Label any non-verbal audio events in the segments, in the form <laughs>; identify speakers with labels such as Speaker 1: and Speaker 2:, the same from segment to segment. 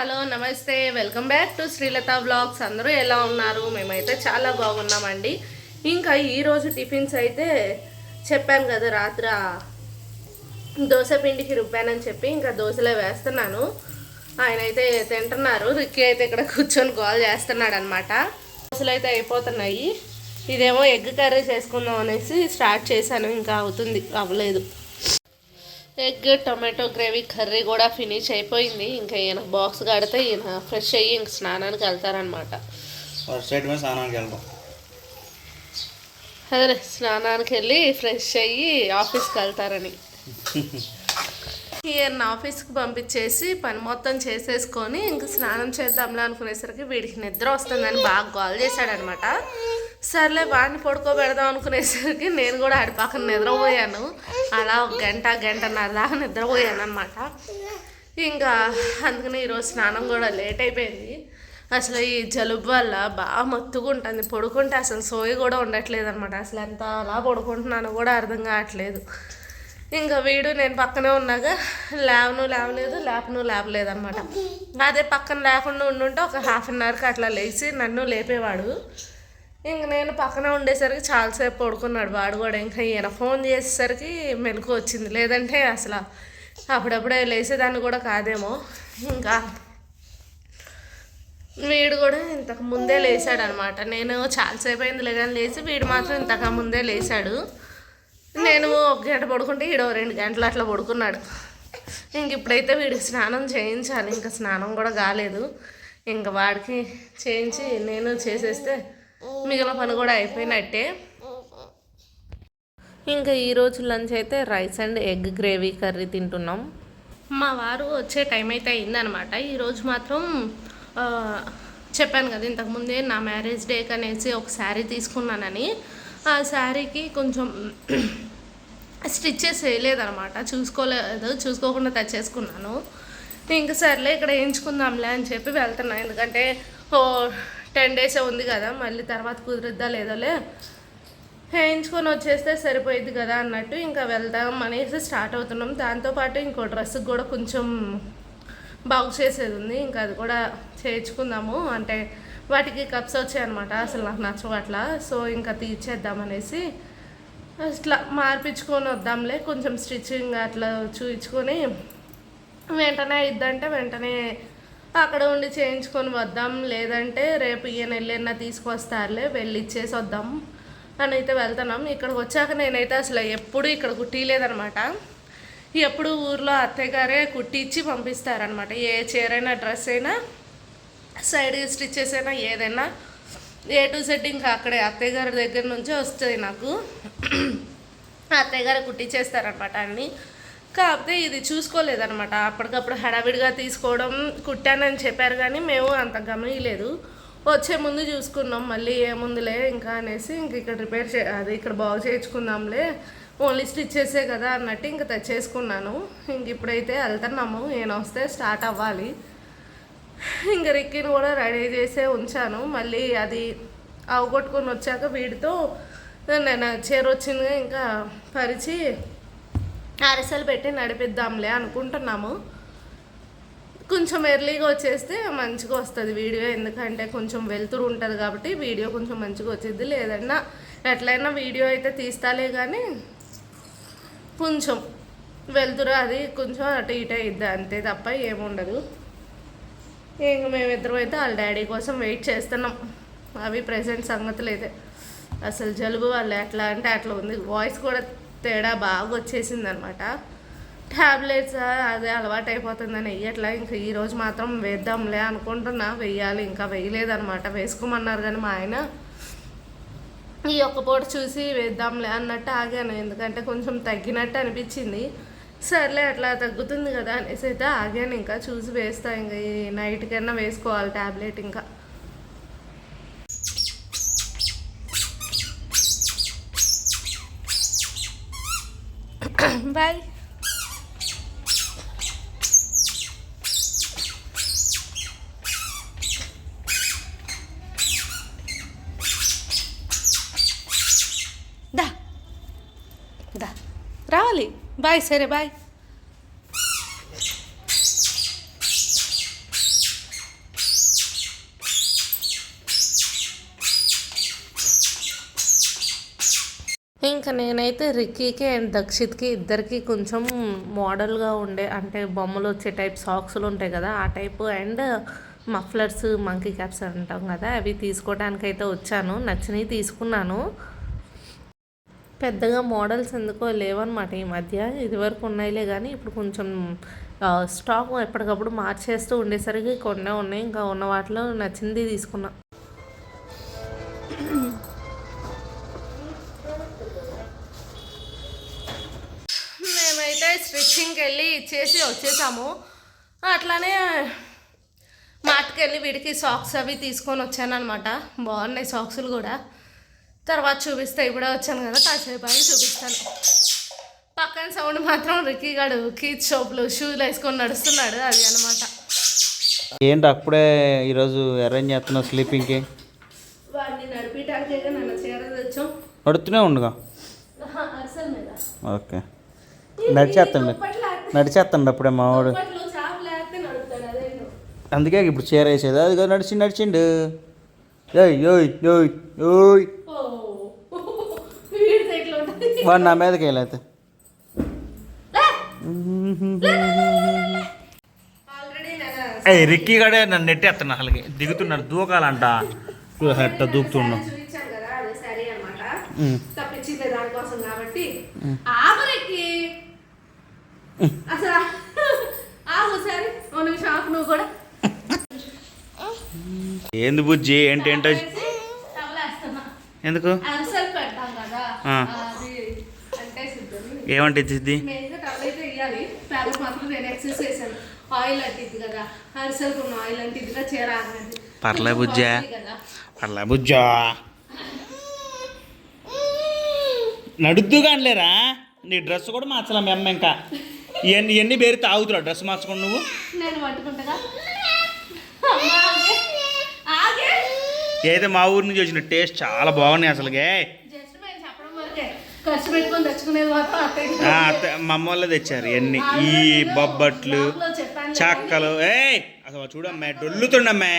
Speaker 1: Hello నమస్తే. Welcome back to Srilatha vlogs. అందరూ ఎలా ఉన్నారు? మేమైతే చాలా బాగున్నామండి. ఇంకా ఈరోజు టిఫిన్స్ అయితే చెప్పాను కదా రాత్ర దోశ పిండికి రుబ్బానని చెప్పి ఇంకా దోశలే వేస్తున్నాను. ఆయన అయితే తింటున్నారు. రిక్కి అయితే ఇక్కడ కూర్చొని కాల్ చేస్తున్నాడు అనమాట దోశలు అయితే అయిపోతున్నాయి. ఇదేమో ఎగ్ కర్రీ చేసుకుందాం అనేసి స్టార్ట్ చేశాను. ఇంకా అవుతుంది అవ్వలేదు. ఎగ్ టొమాటో గ్రేవీ కర్రీ కూడా ఫినిష్ అయిపోయింది. ఇంకా ఈయన బాక్స్ కడితే ఈయన ఫ్రెష్ అయ్యి ఇంక స్నానానికి వెళ్తారనమాట అదే స్నానానికి వెళ్ళి ఫ్రెష్ అయ్యి ఆఫీస్కి వెళ్తారని. ఈయన ఆఫీస్కి పంపించేసి పని మొత్తం చేసేసుకొని ఇంక స్నానం చేద్దాంలా అనుకునేసరికి వీడికి నిద్ర వస్తుందని బాగా కాల్ చేశాడనమాట సర్లే వాడిని పడుకోబెడదాం అనుకునేసరికి నేను కూడా ఆడి పక్కన నిద్రపోయాను. అలా ఒక గంట గంటన్నర దాకా నిద్రపోయాను అనమాట ఇంకా అందుకని ఈరోజు స్నానం కూడా లేట్ అయిపోయింది. అసలు ఈ జలుబు వల్ల బాగా మత్తుగా ఉంటుంది పడుకుంటే అసలు సోయి కూడా ఉండట్లేదు అనమాట అసలు ఎంత అలా పడుకుంటున్నానో కూడా అర్థం కావట్లేదు. ఇంకా వీడు నేను పక్కనే ఉన్నాగా లేవను లేవలేదు లేపను లేపలేదు అనమాట అదే పక్కన లేకుండా ఉండుంటే ఒక హాఫ్ అన్ అవర్కి అట్లా లేచి నన్ను లేపేవాడు. ఇంక నేను పక్కన ఉండేసరికి చాలాసేపు పడుకున్నాడు వాడు కూడా. ఇంకా ఈయన ఫోన్ చేసేసరికి మెలకు వచ్చింది. లేదంటే అసలు అప్పుడప్పుడే లేసేదాన్ని కూడా కాదేమో. ఇంకా వీడు కూడా ఇంతకు ముందే లేచాడు అనమాట నేను చాలాసేపు అయింది లేదని లేచి వీడు మాత్రం ఇంతకు ముందే లేచాడు నేను ఒక గంట పడుకుంటే ఈడో రెండు గంటలు అట్లా పడుకున్నాడు. ఇంక ఇప్పుడైతే వీడికి స్నానం చేయించాలి. ఇంకా స్నానం కూడా కాలేదు. ఇంకా వాడికి చేయించి నేను చేసేస్తే మిగిలిన పని కూడా అయిపోయినట్టే. ఇంకా ఈరోజు లంచ్ అయితే rice and egg gravy curry తింటున్నాం. మా వారు వచ్చే టైం అయితే అయిందనమాట ఈరోజు మాత్రం చెప్పాను కదా ఇంతకుముందే నా మ్యారేజ్ డే అనేసి ఒక శారీ తీసుకున్నానని. ఆ శారీకి కొంచెం <clears throat> స్టిచ్చెస్ వేయలేదనమాట చూసుకోలేదు చూసుకోకుండా తెచ్చేసుకున్నాను. ఇంక సర్లే ఇక్కడ వేయించుకుందాంలే అని చెప్పి వెళ్తున్నాను ఎందుకంటే ఓ టెన్ డేస్ ఉంది కదా మళ్ళీ తర్వాత కుదిరిద్దా లేదోలే వేయించుకొని వచ్చేస్తే సరిపోయింది కదా అన్నట్టు ఇంకా వెళ్దాం అనేసి స్టార్ట్ అవుతున్నాం. దాంతోపాటు ఇంకో డ్రెస్కి కూడా కొంచెం బాగు చేసేది ఉంది. ఇంకా అది కూడా చేయించుకుందాము. అంటే వాటికి కప్స్ వచ్చాయన్నమాట అసలు నాకు నచ్చవు అట్లా. సో ఇంకా తీర్చేద్దామనేసి అట్లా మార్పించుకొని వద్దాంలే. కొంచెం స్టిచ్చింగ్ అట్లా చూయించుకొని వెంటనే ఇద్దంటే వెంటనే అక్కడ ఉండి చేయించుకొని వద్దాం. లేదంటే రేపు ఈయన వెళ్ళిన తీసుకొస్తారులే వెళ్ళి ఇచ్చేసి వద్దాం అని అయితే వెళ్తున్నాం. ఇక్కడికి వచ్చాక నేనైతే అసలు ఎప్పుడు ఇక్కడ కుట్టిలేదనమాట ఎప్పుడు ఊర్లో అత్తయ్య గారే కుట్టించి పంపిస్తారనమాట. ఏ చీర అయినా డ్రెస్ అయినా సైడ్ స్టిచ్చెస్ అయినా ఏదైనా. ఏ టు సెట్ ఇంకా అక్కడే అత్తయ్య గారి దగ్గర నుంచే వస్తుంది నాకు. అత్తయ్య గారు కుట్టించేస్తారనమాట అన్నీ. కాకపోతే ఇది చూసుకోలేదనమాట అప్పటికప్పుడు హడావిడిగా తీసుకోవడం కుట్టానని చెప్పారు కానీ మేము అంత గమనియలేదు. వచ్చే ముందు చూసుకున్నాం మళ్ళీ ఏముందిలే ఇంకా అనేసి ఇంక ఇక్కడ రిపేర్ చే అది ఇక్కడ బాగు చేయించుకుందాంలే ఓన్లీ స్టిచ్ చేసే కదా అన్నట్టు ఇంక తెచ్చేసుకున్నాను. ఇంక ఇప్పుడైతే వెళ్తున్నాము నేను వస్తే స్టార్ట్ అవ్వాలి. ఇంక రిక్కిని కూడా రెడీ చేసే ఉంచాను. మళ్ళీ అది అవగొట్టుకొని వచ్చాక వీడితో నేను చేరొచ్చిందిగా ఇంకా పరిచి అరిసెలు పెట్టి నడిపిద్దాంలే అనుకుంటున్నాము. కొంచెం ఎర్లీగా వచ్చేస్తే మంచిగా వస్తుంది వీడియో ఎందుకంటే కొంచెం వెళ్తురు ఉంటుంది కాబట్టి వీడియో కొంచెం మంచిగా వచ్చేది లేదన్నా ఎట్లయినా వీడియో అయితే తీస్తాలే కానీ కొంచెం వెళ్తురు అది కొంచెం అటు ఇటు అయిద్ది అంతే తప్ప ఏముండదు ఇంక మేమిద్దరం అయితే వాళ్ళ డాడీ కోసం వెయిట్ చేస్తున్నాం. అవి ప్రజెంట్ సంగతులు అయితే. అసలు జలుబు వాళ్ళు ఎట్లా అంటే అట్లా ఉంది. వాయిస్ కూడా తేడా బాగా వచ్చేసింది అనమాట ట్యాబ్లెట్స్ అదే అలవాటు అయిపోతుందని వెయ్యట్లా ఇంకా ఈరోజు మాత్రం వేద్దాంలే అనుకుంటున్నా. వెయ్యాలి ఇంకా వేయలేదనమాట వేసుకోమన్నారు కానీ మా ఆయన ఈ ఒక్క పూట చూసి వేద్దాంలే అన్నట్టు ఆగాను. ఎందుకంటే కొంచెం తగ్గినట్టు అనిపించింది. సర్లే అట్లా తగ్గుతుంది కదా అనేసి అయితే ఆగాను. ఇంకా చూసి వేస్తా ఇంకా ఈ నైట్ కన్నా వేసుకోవాలి ట్యాబ్లెట్ ఇంకా. బాయ్ దా దా రావాలి బాయ్ సరే బాయ్ ఇంకా నేనైతే రిక్కీకి అండ్ దక్షిత్కి ఇద్దరికి కొంచెం మోడల్గా ఉండే అంటే బొమ్మలు వచ్చే టైప్ సాక్స్లు ఉంటాయి కదా ఆ type and mufflers monkey caps అంటాం కదా అవి తీసుకోవడానికి అయితే వచ్చాను నచ్చినవి తీసుకున్నాను. పెద్దగా మోడల్స్ ఎందుకో లేవన్నమాట ఈ మధ్య ఇదివరకు ఉన్నాయిలే కానీ ఇప్పుడు కొంచెం స్టాక్ ఎప్పటికప్పుడు మార్చేస్తూ ఉండేసరికి కొన్నే ఉన్నాయి ఇంకా ఉన్న వాటిలో నచ్చింది తీసుకున్నా. మేమైతే స్టిచ్చింగ్కి వెళ్ళి ఇచ్చేసి వచ్చేసాము. అట్లానే మార్ట్కి వెళ్ళి వీడికి సాక్స్ అవి తీసుకొని వచ్చాను అనమాట బాగున్నాయి సాక్సులు కూడా. తర్వాత చూపిస్తే ఇప్పుడే వచ్చాను కదా కాసేపు అని చూపిస్తాను. పక్కన సౌండ్ మాత్రం రిక్కీ గాడు కీచ్ షోపులు షూలు వేసుకొని నడుస్తున్నాడు అది అనమాట
Speaker 2: ఏంటి అప్పుడే ఈరోజు అరేంజ్ చేస్తున్నావు స్లీపింగ్కి
Speaker 1: వాడిని నడిపించడానికి నన్ను చీర తెచ్చాం
Speaker 2: నడుతూనే ఉండుగా? ఓకే. నడిచేస్తాండి. నడిచేస్తాండి అప్పుడే మా వాడు.
Speaker 1: అప్పట్లో చాప లేకపోతే నడుపుతాడు అదే
Speaker 2: అందుకే ఇప్పుడు చీర వేసేది. అది నడిచి నడిచిండు. ఏయ్ ఓయ్ ఓయ్ ఓయ్
Speaker 1: ఓ వీడి
Speaker 2: నా మీదకి వెళ్ళైతే ఏయ్ రిక్కీ గడే నన్ను నెట్టేస్తున్నా అసలుకి. దిగుతున్నాడు దూకాలంట. ఎట్ట
Speaker 1: కదా
Speaker 2: ఉమ్.
Speaker 1: తప్పించింది దానికోసం కాబట్టి. అసలు ఆగు సరే ఓ నిమిషం ఆపు నువ్వు కూడా.
Speaker 2: ఏంది బుజ్జి? ఏంటి ఏంటో?
Speaker 1: వేసి టవలేస్తున్నా.
Speaker 2: ఎందుకు? ఏమంటే
Speaker 1: ఆగినది
Speaker 2: పర్లే బుజ్జా. అలా బుజ్జా. నడుద్దు కానిలేరా నీ డ్రెస్ కూడా మార్చలే మీ అమ్మ ఇంకా. ఇవన్నీ ఇవన్నీ పేరు తాగుతురా డ్రెస్ మార్చుకోండి నువ్వు. ఏదైతే మా ఊరి నుంచి వచ్చిన టేస్ట్ చాలా బాగున్నాయి అసలుగే
Speaker 1: జస్ట్ మేము చెప్పడం వరకే. ఖర్చు పెట్టుకొని తెచ్చుకునేది మాత్రం అత్తయ్య
Speaker 2: ఆ, అత్త- మా అమ్మ వాళ్ళే తెచ్చారు ఇవన్నీ ఈ బొబ్బట్లు చక్కలు. ఏయ్ అసలు చూడమ్మే డొల్లుతుండమ్మే.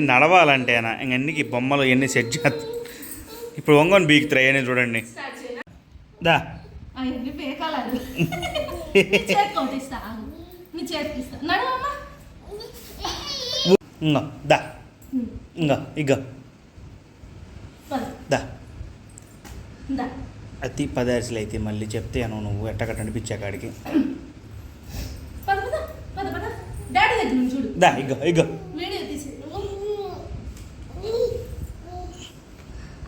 Speaker 2: నడవాలంటేనా ఇంక ఈ బొమ్మలు ఇవన్నీ సెట్ చేస్తా. ఇప్పుడు ఒంగోని బీకుతారు అవన్నీ చూడండి. దా.
Speaker 1: అవన్నీ పేకాలి. నీ చేతికి ఇస్తా
Speaker 2: ఇంగో దా. ఇంగో ఇగో
Speaker 1: పద.
Speaker 2: దా.
Speaker 1: దా.
Speaker 2: అతి పదార్సులు అయితే మళ్ళీ చెప్తాను నువ్వు ఎట్టగట్ట అనిపించా కాడికి. దా ఇగో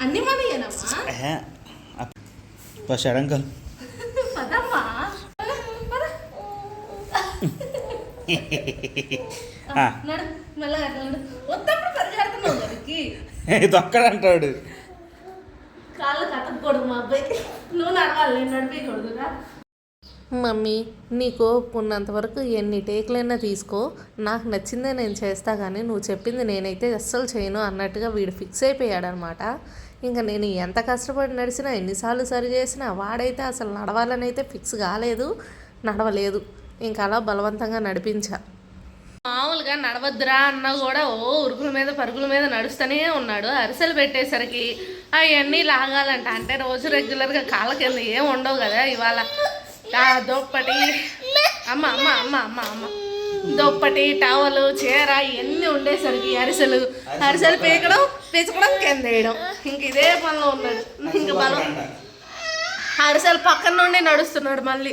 Speaker 1: అన్ని కాళ్ళు కట్టకూడదు మా నువ్వు నడవాలి నడిపేయకూడదురా మమ్మీ నీకు ఉన్నంత వరకు ఎన్ని టేకులైనా తీసుకో. నాకు నచ్చిందే నేను చేస్తా కానీ నువ్వు చెప్పింది నేనైతే అస్సలు చేయను అన్నట్టుగా వీడు ఫిక్స్ అయిపోయాడనమాట. ఇంకా నేను ఎంత కష్టపడి నడిచినా ఎన్నిసార్లు సరి చేసినా వాడైతే అసలు నడవాలని అయితే ఫిక్స్ కాలేదు. నడవలేదు. ఇంకా అలా బలవంతంగా నడిపించా. మామూలుగా నడవద్దురా అన్నా కూడా ఓ ఉరుకుల మీద పరుగుల మీద నడుస్తూనే ఉన్నాడు. అరిసెలు పెట్టేసరికి అవన్నీ లాగాలంట. అంటే రోజు రెగ్యులర్గా కాళ్ళ కింద ఏం ఉండవు కదా ఇవాళ. దుప్పటి అమ్మ అమ్మ అమ్మ అమ్మ అమ్మ. దుప్పటి టవలు చీర ఇవన్నీ ఉండేసరికి అరిసెలు అరిసెలు పీకడం పీచకడం కింద వేయడం ఇంక ఇదే పనిలో ఉన్నాడు. ఇంక బలం. అరిసెలు పక్కన నుండి నడుస్తున్నాడు మళ్ళీ.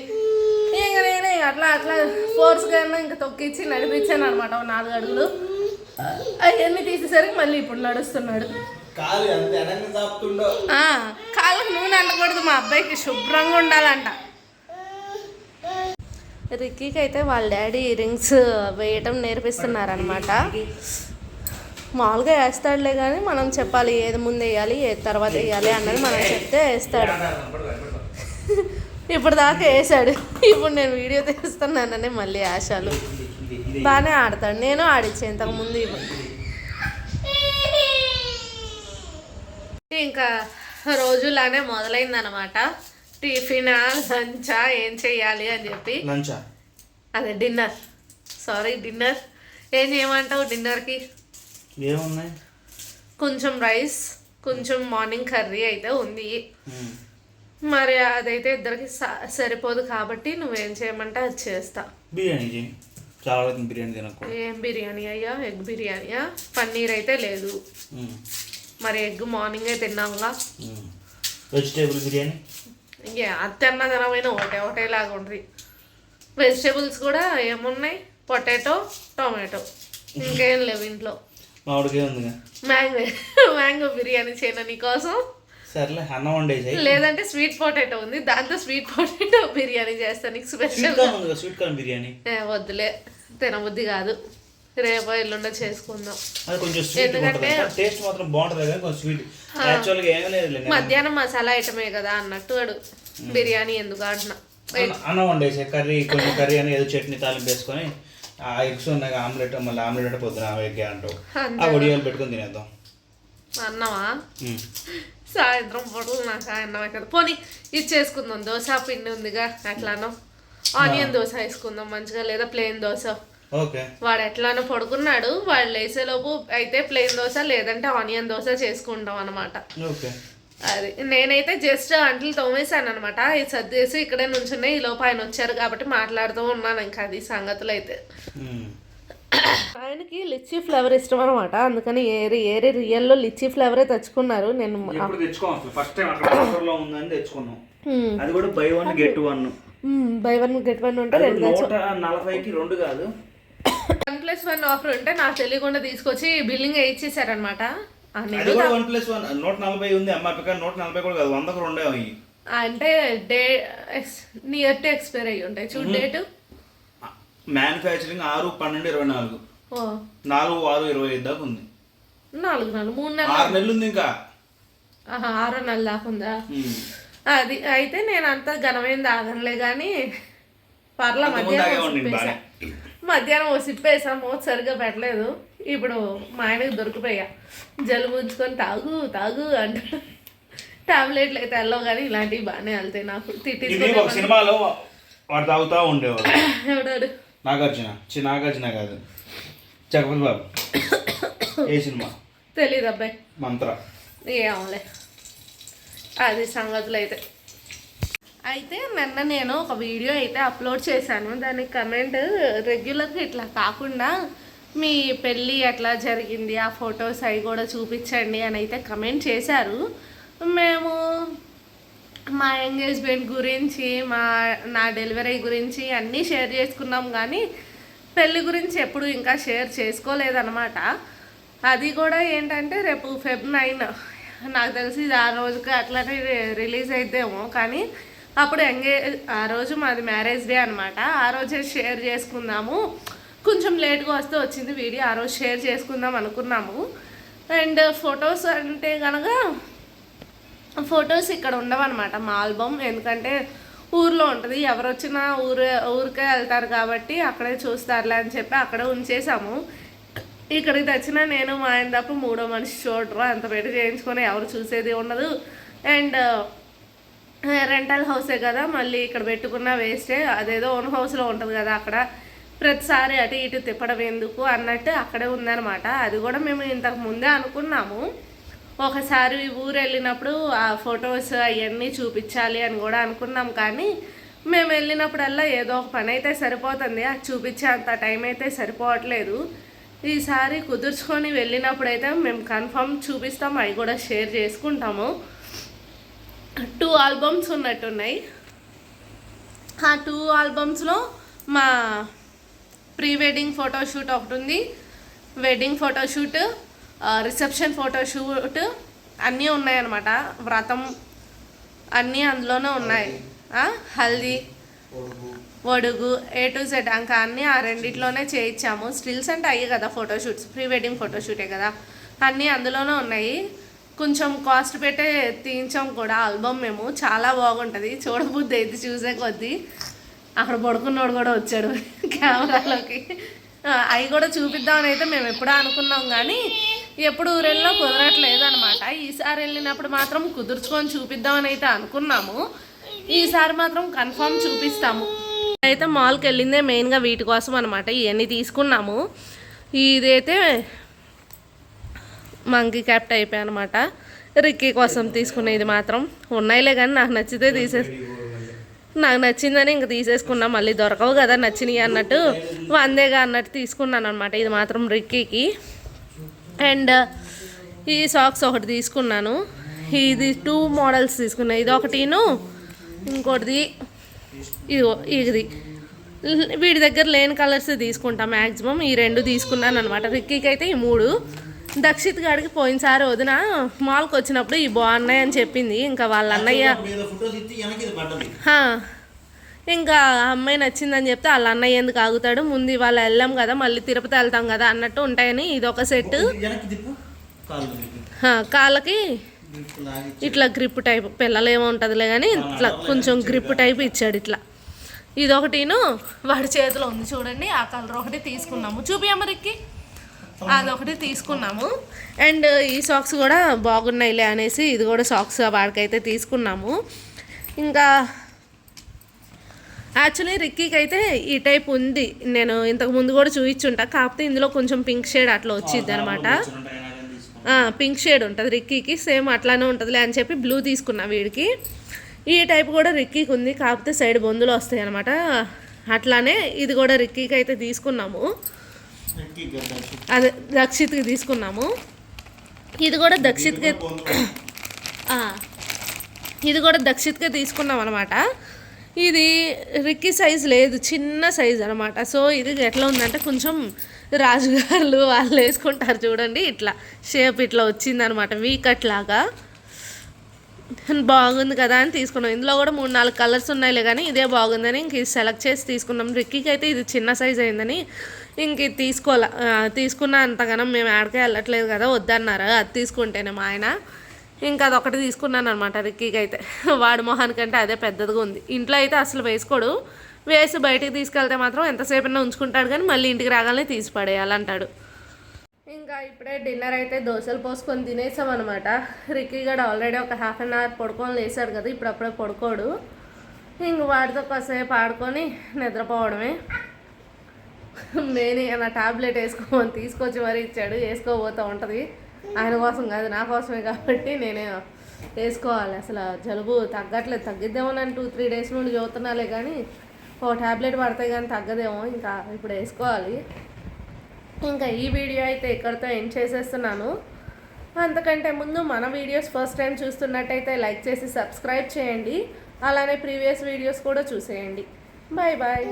Speaker 1: అట్లా అట్లా ఫోర్స్గా ఇంకా తొక్కిచ్చి నడిపించాను అనమాట నాలుగు అడుగులు. అవన్నీ తీసేసరికి మళ్ళీ ఇప్పుడు నడుస్తున్నాడు. కాళ్ళకు నూనె అంటకూడదు మా అబ్బాయికి శుభ్రంగా ఉండాలంట. రిక్కీకి అయితే వాళ్ళ డాడీ రింగ్స్ వేయటం నేర్పిస్తున్నారనమాట మామూలుగా వేస్తాడులే కానీ మనం చెప్పాలి ఏది ముందు వేయాలి ఏది తర్వాత వేయాలి అన్నది మనం చెప్తే వేస్తాడు. ఇప్పుడు దాకా వేసాడు ఇప్పుడు నేను వీడియో తీస్తున్నానని మళ్ళీ ఆశాలు. బాగానే ఆడతాడు. నేను ఆడిచ్చా ఇంతకు ముందు ఇవ్వ ఇంకా రోజులానే మొదలైందనమాట టిఫిన్ లంచా ఏం చెయ్యాలి అని చెప్పి. అదే డిన్నర్. Sorry dinner. ఏం చేయమంటావు డిన్నర్కి?
Speaker 2: ఏమున్నాయి?
Speaker 1: కొంచెం రైస్ కొంచెం మార్నింగ్ కర్రీ అయితే ఉంది. మరి అదైతే ఇద్దరికి సరిపోదు కాబట్టి నువ్వేం చేయమంటే అది చేస్తా.
Speaker 2: బిర్యానీ చాలా బిర్యానీ తినకు.
Speaker 1: ఏం బిర్యానీ అయ్యా? ఎగ్ బిర్యానీయా? పన్నీర్ అయితే లేదు. మరి ఎగ్ మార్నింగే తిన్నాంగా
Speaker 2: ఉమ్. వెజిటేబుల్ బిర్యానీ?
Speaker 1: ఇంకే అది తిన్న తినమైన ఒకటే ఒకటేలాగా ఉంటుంది వెజిటేబుల్స్ కూడా ఏమున్నాయి? Potato tomato. ఇంకేం లేవు ఇంట్లో.
Speaker 2: మామిడికాయ ఉందిగా.
Speaker 1: మ్యాంగో మ్యాంగో బిర్యానీ చేయను నీకోసం?
Speaker 2: సర్లే అన్నం వండేసాయి.
Speaker 1: లేదంటే స్వీట్ పొటాటో ఉంది. దాంతో స్వీట్ పొటాటో బిర్యానీ చేస్తాను నీకు స్పెషల్
Speaker 2: స్వీట్ కార్న్ బిర్యానీ?
Speaker 1: వద్దులే. తినబుద్ధి కాదు. రేపో ఎల్లుండో చేసుకుందాం.
Speaker 2: అది కొంచెం స్వీట్ ఉంటుంది.
Speaker 1: ఎందుకంటే-
Speaker 2: టేస్ట్ మాత్రం బాగుంటుంది కానీ కొంచెం స్వీట్ యాక్చువల్గా ఏమీ లేదు
Speaker 1: మధ్యాహ్నం మసాలా ఐటమే కదా అన్నట్టు అడు బిర్యానీ ఎందుకు అంటున్నా.
Speaker 2: అన్నం వండేసాయి కర్రీ కొంచెం కర్రీ అని ఏదో చట్నీ తాలింపు వేసుకొని ఆ ఎగ్స్ ఉన్నాయి ఆమ్లెట్ మళ్ళీ ఆమ్లెట్ అంటే పొద్దున ఎగ్ అంటావు ఆ వడియాలు పెట్టుకొని తినేద్దాం.
Speaker 1: అన్నమా. సాయంత్రం పూట నాకు అన్నమే కదా పోనీ ఇది చేసుకుందాం. దోశ పిండి ఉందిగా ఎట్లానో ఆనియన్ దోశ వేసుకుందాం మంచిగా లేదా ప్లెయిన్ దోశ. వాడు ఎట్లానో పడుకున్నాడు వాడు లేసేలోపు అయితే ప్లెయిన్ దోశ లేదంటే ఆనియన్ దోశ చేసుకుంటాం అనమాట అది నేనైతే జస్ట్ అంట్లు తోమేశాను అనమాట ఇది సర్దేసి ఇక్కడే నుంచున్నాయి ఈ లోపు ఆయన వచ్చారు కాబట్టి మాట్లాడుతూ ఉన్నాను ఇంకా అది సంగతులు అయితే. ఆయనకి లిచ్చీ ఫ్లేవర్ ఇష్టం అనమాట అందుకని ఏరి ఏరి రియల్లో లిచ్చీ ఫ్లేవరే తెచ్చుకున్నారు. నేను
Speaker 2: ఫస్ట్ టైం అక్కడ ఉందని తెచ్చుకున్నాం. అది కూడా buy one get one
Speaker 1: buy one get one ఉంటే రెండు
Speaker 2: నలభైకి రెండు కాదు.
Speaker 1: వన్ ప్లస్ వన్ ఆఫర్ ఉంటే నాకు తెలియకుండా తీసుకొచ్చి బిల్లింగ్ ఇచ్చేసారనమాట
Speaker 2: అది కూడా వన్ ప్లస్ వన్ నూట నలభై ఉంది ఎంఆర్పీ కానీ నూట నలభై కూడా కాదు. వందకు రెండే అయ్యి.
Speaker 1: అంటే డే నియర్ టు ఎక్స్పైర్ అయ్యి ఉంటాయి. చూడు డేటు
Speaker 2: మ్యానుఫ్యాక్చరింగ్ ఆరు పన్నెండు ఇరవై నాలుగు.
Speaker 1: ఓ.
Speaker 2: నాలుగు ఆరు ఇరవై ఐదు దాకా ఉంది.
Speaker 1: నాలుగు నెలలు మూడు నెలలు
Speaker 2: ఆరు నెలలు ఉంది ఇంకా.
Speaker 1: ఆరో నెల దాకా ఉందా. అది అయితే నేను అంత ఘనమైన తాగనులే కానీ పర్లా మధ్యాహ్నం. మధ్యాహ్నం ఓ సిప్పేసా మూత సరిగ్గా పెట్టలేదు. ఇప్పుడు మా ఆయనకు దొరికిపోయా. జలుబు ఉంచుకొని తాగు తాగు అంట. టాబ్లెట్లు అయితే వెళ్ళవు కానీ ఇలాంటివి బాగానే వెళ్తాయి నాకు.
Speaker 2: ఒక సినిమాలో వాడు తాగుతా ఉండేవాడు.
Speaker 1: ఎవడాడు?
Speaker 2: నాగార్జున. చి నాగార్జున కాదు. జగపతి బాబు. <coughs> ఏ సినిమా?
Speaker 1: తెలీదు అబ్బాయి.
Speaker 2: మంత్ర.
Speaker 1: ఏమలే అది సంగతులు అయితే. అయితే నిన్న నేను ఒక వీడియో అయితే అప్లోడ్ చేశాను. దానికి కమెంట్ రెగ్యులర్గా ఇట్లా కాకుండా మీ పెళ్ళి ఎట్లా జరిగింది? ఆ ఫొటోస్ అవి కూడా చూపించండి అని అయితే కమెంట్ చేశారు. మేము మా ఎంగేజ్మెంట్ గురించి మా నా డెలివరీ గురించి అన్నీ షేర్ చేసుకున్నాం కానీ పెళ్ళి గురించి ఎప్పుడు ఇంకా షేర్ చేసుకోలేదన్నమాట. అది కూడా ఏంటంటే రేపు ఫెబ్ నైన్. నాకు తెలిసి ఇది ఆ రోజుకి అట్లనే రిలీజ్ అయిద్దేమో కానీ అప్పుడు ఎంగేజ్ ఆ రోజు మాది మ్యారేజ్ డే అనమాట ఆ రోజే షేర్ చేసుకుందాము. కొంచెం లేట్గా వస్తే వచ్చింది వీడియో ఆ రోజు షేర్ చేసుకుందాం అనుకున్నాము. అండ్ ఫొటోస్ అంటే కనుక ఫొటోస్ ఇక్కడ ఉండవన్నమాట మా ఆల్బమ్. ఎందుకంటే ఊర్లో ఉంటుంది. ఎవరు వచ్చినా ఊరు ఊరికే వెళ్తారు కాబట్టి అక్కడే చూస్తారులే అని చెప్పి అక్కడే ఉంచేసాము. ఇక్కడికి తెచ్చిన నేను మా ఆయన తప్ప మూడో మనిషి చూడరు. అంత పెట్టి చేయించుకొని ఎవరు చూసేది ఉండదు. అండ్ రెంటల్ హౌసే కదా. మళ్ళీ ఇక్కడ పెట్టుకున్న వేస్టే. అదేదో ఓన్ హౌస్లో ఉంటుంది కదా అక్కడ. ప్రతిసారి అటు ఇటు తిప్పడం ఎందుకు అన్నట్టు అక్కడే ఉందనమాట అది కూడా మేము ఇంతకు ముందే అనుకున్నాము. ఒకసారి ఊరు వెళ్ళినప్పుడు ఆ ఫొటోస్ అవన్నీ చూపించాలి అని కూడా అనుకున్నాం కానీ మేము వెళ్ళినప్పుడల్లా ఏదో ఒక పని అయితే సరిపోతుంది. అది చూపించే అంత టైం అయితే సరిపోవట్లేదు. ఈసారి కుదుర్చుకొని వెళ్ళినప్పుడైతే మేము కన్ఫర్మ్ చూపిస్తాం. అవి కూడా షేర్ చేసుకుంటాము. టూ ఆల్బమ్స్ ఉన్నట్టున్నాయి. ఆ టూ ఆల్బమ్స్లో మా ప్రీ వెడ్డింగ్ ఫోటోషూట్ ఒకటి ఉంది. వెడ్డింగ్ ఫోటోషూట్ రిసెప్షన్ ఫోటోషూట్ అన్నీ ఉన్నాయన్నమాట. వ్రతం అన్నీ అందులోనే ఉన్నాయి. హల్దీ. ఒడుగు ఏ టు జెడ్ ఇంకా అన్నీ ఆ రెండిట్లోనే చేయించాము. స్టిల్స్ అంటే అయ్యే కదా ఫోటోషూట్స్ ప్రీ వెడ్డింగ్ ఫోటోషూటే కదా. అన్నీ అందులోనే ఉన్నాయి. కొంచెం కాస్ట్ పెట్టే తీయించాం కూడా ఆల్బమ్ మేము. చాలా బాగుంటుంది. చూడబుద్ధి అయితే చూసే కొద్దీ. అక్కడ పడుకున్నోడు కూడా వచ్చాడు <laughs> కెమెరాలోకి అవి కూడా చూపిద్దామని అయితే మేము ఎప్పుడూ అనుకున్నాం కానీ ఎప్పుడు ఊరెళ్ళినా కుదరట్లేదు అనమాట ఈసారి వెళ్ళినప్పుడు మాత్రం కుదుర్చుకొని చూపిద్దామని అయితే అనుకున్నాము. ఈసారి మాత్రం కన్ఫర్మ్ చూపిస్తాము. అయితే మాల్కి వెళ్ళిందే మెయిన్గా వీటి కోసం అనమాట ఇవన్నీ తీసుకున్నాము. ఇదైతే మంకీ క్యాప్ టైప్ అనమాట రిక్కీ కోసం తీసుకునేది ఇది మాత్రం ఉన్నాయిలే కానీ నాకు నచ్చితే తీసే నాకు నచ్చిందని ఇంక తీసేసుకున్నా. మళ్ళీ దొరకవు కదా నచ్చినాయి అన్నట్టు. వందేగా అన్నట్టు తీసుకున్నాను అనమాట ఇది మాత్రం రిక్కీకి. అండ్ ఈ సాక్స్ ఒకటి తీసుకున్నాను. ఇది టూ మోడల్స్ తీసుకున్నా. ఇది ఒకటిను ఇంకోటిది ఇదిగో ఇది. వీడి దగ్గర లేని కలర్స్ తీసుకుంటా మ్యాక్సిమం ఈ రెండు తీసుకున్నాను అనమాట రిక్కీకి అయితే ఈ మూడు. దక్షిత్ గాడికి పోయినసారి వదిన మాల్కి వచ్చినప్పుడు ఈ బాగున్నాయి అని చెప్పింది. ఇంకా వాళ్ళ అన్నయ్య ఇంకా అమ్మాయి నచ్చిందని చెప్తే వాళ్ళ అన్నయ్య ఎందుకు ఆగుతాడు? ముందు ఇవాళ వెళ్ళాం కదా మళ్ళీ తిరుపతి వెళ్తాం కదా అన్నట్టు ఉంటాయని ఇది ఒక సెట్. కాళ్ళకి ఇట్లా గ్రిప్ టైప్. పిల్లలు ఏమో ఉంటుందిలే కానీ ఇట్లా కొంచెం గ్రిప్ టైప్ ఇచ్చాడు ఇట్లా. ఇది ఒకటిను వాడి చేతిలో ఉంది చూడండి ఆ కలర్ ఒకటి తీసుకున్నాము. చూపి అమ్మరికి అదొకటి తీసుకున్నాము. అండ్ ఈ సాక్స్ కూడా బాగున్నాయిలే అనేసి ఇది కూడా సాక్స్ వాడికైతే తీసుకున్నాము. ఇంకా యాక్చువల్లీ రిక్కీకి అయితే ఈ టైప్ ఉంది. నేను ఇంతకు ముందు కూడా చూపించుంటా కాకపోతే ఇందులో కొంచెం పింక్ షేడ్ అట్లా వచ్చింది అనమాట. పింక్ షేడ్ ఉంటుంది రిక్కీకి సేమ్ అట్లానే ఉంటుందిలే అని చెప్పి బ్లూ తీసుకున్నా వీడికి. ఈ టైప్ కూడా రిక్కీకి ఉంది. కాకపోతే సైడ్ బొందులు వస్తాయి అనమాట అట్లానే ఇది కూడా రిక్కీకి అయితే తీసుకున్నాము. అదే దక్షిత్కి తీసుకున్నాము. ఇది కూడా దక్షిత్కి ఇది కూడా దక్షిత్కే తీసుకున్నాం అనమాట ఇది రిక్కీ సైజ్ లేదు చిన్న సైజ్ అనమాట సో ఇది ఎట్లా ఉందంటే కొంచెం రాజుగారులు వాళ్ళు వేసుకుంటారు చూడండి ఇట్లా షేప్ ఇట్లా వచ్చిందనమాట వీకట్ లాగా. బాగుంది కదా అని తీసుకున్నాం. ఇందులో కూడా మూడు నాలుగు కలర్స్ ఉన్నాయిలే కానీ ఇదే బాగుందని ఇంక ఇది సెలెక్ట్ చేసి తీసుకున్నాం. రిక్కీకి అయితే ఇది చిన్న సైజ్ అయిందని ఇంక ఇది తీసుకోవాల తీసుకున్న అంతగానం మేము ఆడకే వెళ్ళట్లేదు కదా వద్దన్నారు. అది తీసుకుంటేనే మా ఆయన. ఇంకా అదొకటి తీసుకున్నాను అనమాట రిక్కీకి అయితే. వాడి మొహానికంటే అదే పెద్దదిగా ఉంది. ఇంట్లో అయితే అసలు వేసుకోడు. వేసి బయటికి తీసుకెళ్తే మాత్రం ఎంతసేపైనా ఉంచుకుంటాడు కానీ మళ్ళీ ఇంటికి రాగానే తీసి పడేయాలంటాడు. ఇంకా ఇప్పుడే డిన్నర్ అయితే దోశలు పోసుకొని తినేసాం అనమాట రిక్కీ గడ ఆల్రెడీ ఒక హాఫ్ అన్ అవర్ పడుకొని లేసాడు కదా ఇప్పుడు అప్పుడే పడుకోడు. ఇంక వాడితో కాసేపు ఆడుకొని నిద్రపోవడమే. మెయిన్ నా టాబ్లెట్ వేసుకోమని తీసుకొచ్చి మరీ ఇచ్చాడు వేసుకోబోతూ ఉంటుంది. ఆయన కోసం కాదు నా కోసమే కాబట్టి నేనే వేసుకోవాలి. అసలు జలుబు తగ్గట్లేదు. తగ్గిద్దామని టూ త్రీ డేస్ నుండి చూస్తున్నాలే కానీ ఓ టాబ్లెట్ పడతాయి కానీ తగ్గదేమో. ఇంకా ఇప్పుడు వేసుకోవాలి. ఇంకా ఈ వీడియో అయితే ఇక్కడితో ఎండ్ చేసేస్తున్నాను. అంతకంటే ముందు మన వీడియోస్ ఫస్ట్ టైం చూస్తున్నట్టయితే లైక్ చేసి సబ్స్క్రైబ్ చేయండి. అలానే ప్రీవియస్ వీడియోస్ కూడా చూసేయండి. Bye bye